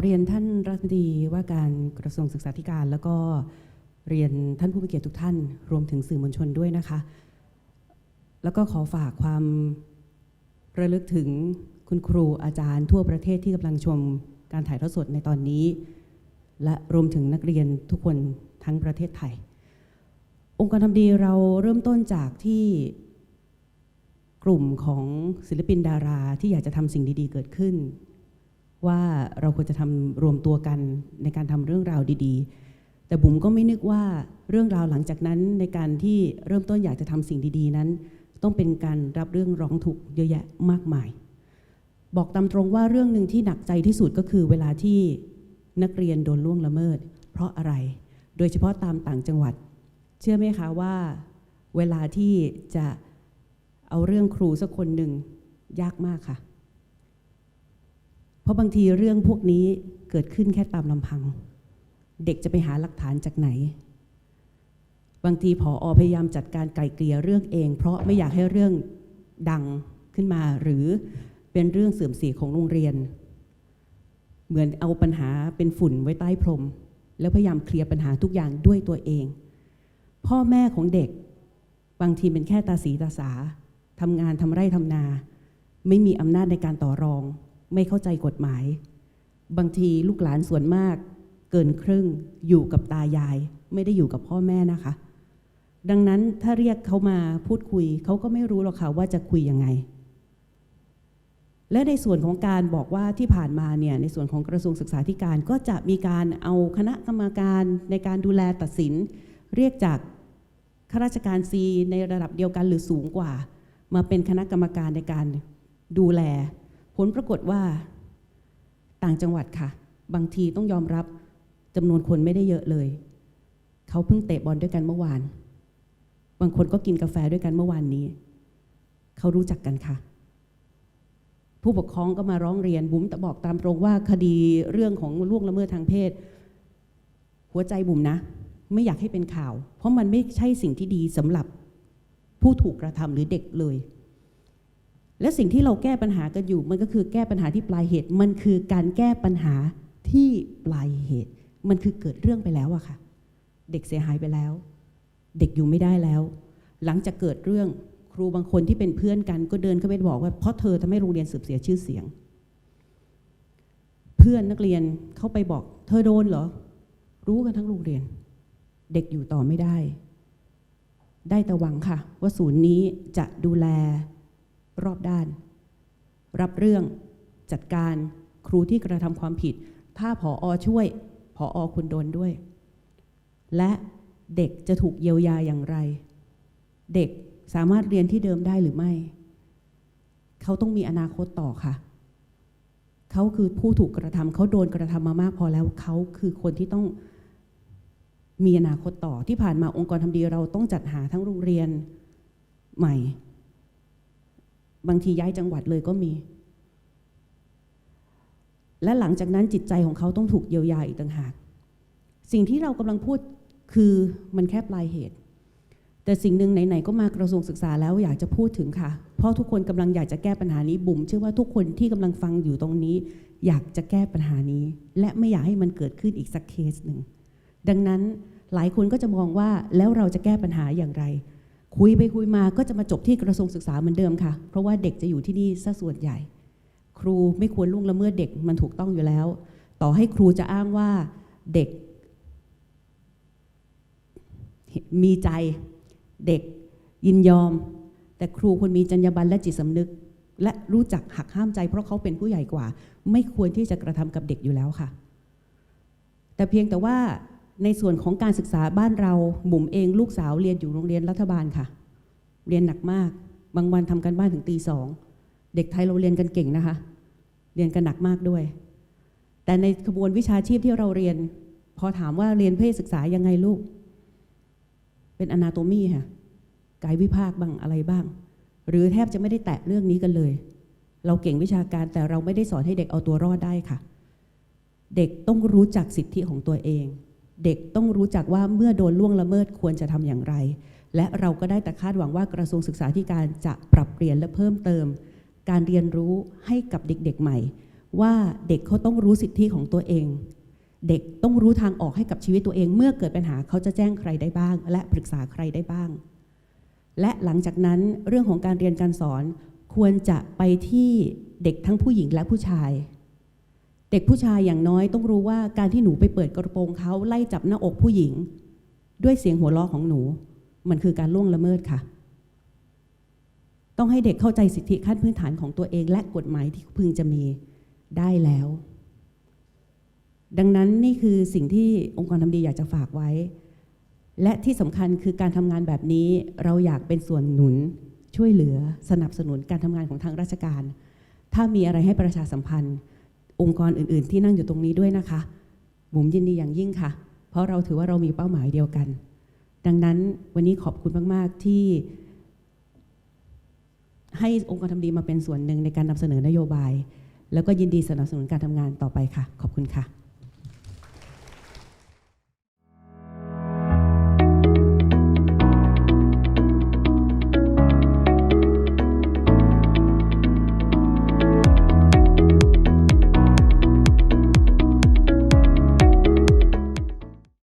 เรียนท่านรัฐมนตรีว่าการกระทรวงศึกษาธิการ แล้วก็เรียนท่านผู้มีเกียรติทุกท่าน รวมถึงสื่อมวลชนด้วยนะคะ แล้วก็ขอฝากความระลึกถึงคุณครูอาจารย์ทั่วประเทศที่กำลังชมการถ่ายทอดสดในตอนนี้ และรวมถึงนักเรียนทุกคนทั้งประเทศไทย องค์การทำดีเราเริ่มต้นจากที่กลุ่มของศิลปินดาราที่อยากจะทำสิ่งดีๆ เกิดขึ้น ว่าเราควรจะทำรวมตัวกันในการทำเรื่องราวดีๆ แต่บุ๋มก็ไม่นึกว่าเรื่องราวหลังจากนั้นในการที่เริ่มต้นอยากจะทำสิ่งดีๆนั้น ต้องเป็นการรับเรื่องร้องทุกข์เยอะแยะมากมาย บอกตามตรงว่าเรื่องหนึ่งที่หนักใจที่สุดก็คือเวลาที่นักเรียนโดนล่วงละเมิด เพราะอะไร โดยเฉพาะตามต่างจังหวัด เชื่อไหมคะว่า เวลาที่จะเอาเรื่องครูสักคนหนึ่งยากมากค่ะ เพราะบางทีเรื่องพวกนี้เกิดขึ้นแค่ตามลำพัง เด็กจะไปหาหลักฐานจากไหน บางทีผออพยายามจัดการไกลเกลี่ยเรื่องเอง เพราะไม่อยากให้เรื่องดังขึ้นมาหรือเป็นเรื่องเสื่อมเสียของโรงเรียน เหมือนเอาปัญหาเป็นฝุ่นไว้ใต้พรม แล้วพยายามเคลียร์ปัญหาทุกอย่างด้วยตัวเอง พ่อแม่ของเด็ก บางทีเป็นแค่ตาสีตาสาทำงานทำไร่ทำนา ไม่มีอำนาจในการต่อรอง ไม่เข้าใจกฎหมาย บางทีลูกหลานส่วนมาก เกินครึ่งอยู่กับตายาย ไม่ได้อยู่กับพ่อแม่นะคะ ดังนั้นถ้าเรียกเขามาพูดคุยเขาก็ไม่รู้หรอกค่ะว่าจะคุยยังไง และในส่วนของการบอกว่าที่ผ่านมาเนี่ยในส่วนของกระทรวงศึกษาธิการก็จะมีการเอาคณะกรรมการในการดูแลตัดสิน เรียกจากข้าราชการซีในระดับเดียวกันหรือสูงกว่า มาเป็นคณะกรรมการในการดูแล ผลปรากฏว่าต่างจังหวัดค่ะ บางทีต้องยอมรับจำนวนคนไม่ได้เยอะเลย เขาเพิ่งเตะบอลด้วยกันเมื่อวาน บางคนก็กินกาแฟด้วยกันเมื่อวานนี้ เขารู้จักกันค่ะ ผู้ปกครองก็มาร้องเรียนบุ๋มแต่บอกตามตรงว่าคดีเรื่องของล่วงละเมิดทางเพศ หัวใจบุ๋มนะ ไม่อยากให้เป็นข่าว เพราะมันไม่ใช่สิ่งที่ดีสำหรับผู้ถูกกระทำหรือเด็กเลย และสิ่งที่เราแก้ปัญหากันอยู่ มันก็คือแก้ปัญหาที่ปลายเหตุ มันคือการแก้ปัญหาที่ปลายเหตุ มันคือเกิดเรื่องไปแล้วอะค่ะ เด็กเสียหายไปแล้ว เด็กอยู่ไม่ได้แล้ว หลังจากเกิดเรื่องครูบางคนที่เป็นเพื่อนกันก็เดินเข้าไปบอกว่าเพราะเธอทำให้โรงเรียนเสื่อมเสียชื่อเสียง เพื่อนนักเรียนเข้าไปบอก เธอโดนเหรอ รู้กันทั้งโรงเรียน เด็กอยู่ต่อไม่ได้ ได้แต่หวังค่ะ ว่าศูนย์นี้จะดูแล รอบด้าน รับเรื่องจัดการครูที่กระทำความผิด ถ้าผออช่วยผออคุณโดนด้วย และเด็กจะถูกเยียวยาอย่างไร เด็กสามารถเรียนที่เดิมได้หรือไม่ เขาต้องมีอนาคตต่อค่ะ เขาคือผู้ถูกกระทำเขาโดนกระทำมามากพอแล้วเขาคือคนที่ต้องมีอนาคตต่อที่ผ่านมาองค์กรทำดีเราต้องจัดหาทั้งโรงเรียนใหม่ บางทีย้ายจังหวัดเลยก็มี และหลังจากนั้นจิตใจของเขาต้องถูกเยียวยาอีกต่างหาก สิ่งที่เรากำลังพูดคือมันแค่ปลายเหตุ แต่สิ่งหนึ่งไหนๆก็มากระทรวงศึกษาแล้วอยากจะพูดถึงค่ะ เพราะทุกคนกำลังอยากจะแก้ปัญหานี้บุ๋มเชื่อว่าทุกคนที่กำลังฟังอยู่ตรงนี้ อยากจะแก้ปัญหานี้ และไม่อยากให้มันเกิดขึ้นอีกสักเคสหนึ่งดังนั้นหลายคนก็จะมองว่าแล้วเราจะแก้ปัญหาอย่างไร คุยไปคุยมาก็จะมาจบที่กระทรวงศึกษาเหมือนเดิมค่ะ เพราะว่าเด็กจะอยู่ที่นี่ซะส่วนใหญ่ ครูไม่ควรล่วงละเมิดเด็กมันถูกต้องอยู่แล้ว ต่อให้ครูจะอ้างว่าเด็ก มีใจเด็กยินยอม แต่ครูควรมีจรรยาบรรณและจิตสำนึก และรู้จักหักห้ามใจ เพราะเขาเป็นผู้ใหญ่กว่า ไม่ควรที่จะกระทำกับเด็กอยู่แล้วค่ะ แต่เพียงแต่ว่า ในส่วนของการศึกษาบ้านเราหมุมเองลูกสาวเรียนอยู่โรงเรียนรัฐบาลค่ะ เรียนหนักมาก บางวันทำกันบ้านถึงตีสองเด็กไทยเราเรียนกันเก่งนะคะ เรียนกันหนักมากด้วย แต่ในขบวนวิชาชีพที่เราเรียน พอถามว่าเรียนเพศศึกษายังไงลูก เป็นอนาโตมีค่ะกายวิภาคบ้างอะไรบ้าง หรือแทบจะไม่ได้แตะเรื่องนี้กันเลย เราเก่งวิชาการแต่เราไม่ได้สอนให้เด็กเอาตัวรอดได้ค่ะ เด็กต้องรู้จักสิทธิของตัวเอง เด็กต้องรู้จักว่าเมื่อโดนล่วงละเมิดควรจะทำอย่างไร และเราก็ได้แต่คาดหวังว่ากระทรวงศึกษาธิการจะปรับเปลี่ยนและเพิ่มเติม การเรียนรู้ให้กับเด็กๆใหม่ ว่าเด็กเขาต้องรู้สิทธิของตัวเอง เด็กต้องรู้ทางออกให้กับชีวิตตัวเอง เมื่อเกิดปัญหาเขาจะแจ้งใครได้บ้าง และปรึกษาใครได้บ้าง และหลังจากนั้นเรื่องของการเรียนการสอนควรจะไปที่เด็กทั้งผู้หญิงและผู้ชาย เด็กผู้ชายอย่างน้อยต้องรู้ว่าการที่หนูไปเปิดกระโปรงเขาไล่จับหน้าอกผู้หญิง ด้วยเสียงหัวเราะของหนู มันคือการล่วงละเมิดค่ะ ต้องให้เด็กเข้าใจสิทธิขั้นพื้นฐานของตัวเองและกฎหมายที่พึงจะมีได้แล้ว ดังนั้นนี่คือสิ่งที่องค์กรทำดีอยากจะฝากไว้ และที่สำคัญคือการทำงานแบบนี้เราอยากเป็นส่วนหนุนช่วยเหลือสนับสนุนการทำงานของทางราชการ ถ้ามีอะไรให้ประชาสัมพันธ์ องค์กรอื่น ๆ ที่นั่งอยู่ตรงนี้ด้วยนะคะบุ๋มยินดีอย่างยิ่งค่ะ เพราะเราถือว่าเรามีเป้าหมายเดียวกัน ดังนั้นวันนี้ขอบคุณมาก ๆ ที่ ให้องค์กรทำดีมาเป็นส่วนหนึ่งในการนำเสนอนโยบาย แล้วก็ยินดีสนับสนุนการทำงานต่อไปค่ะ ขอบคุณค่ะ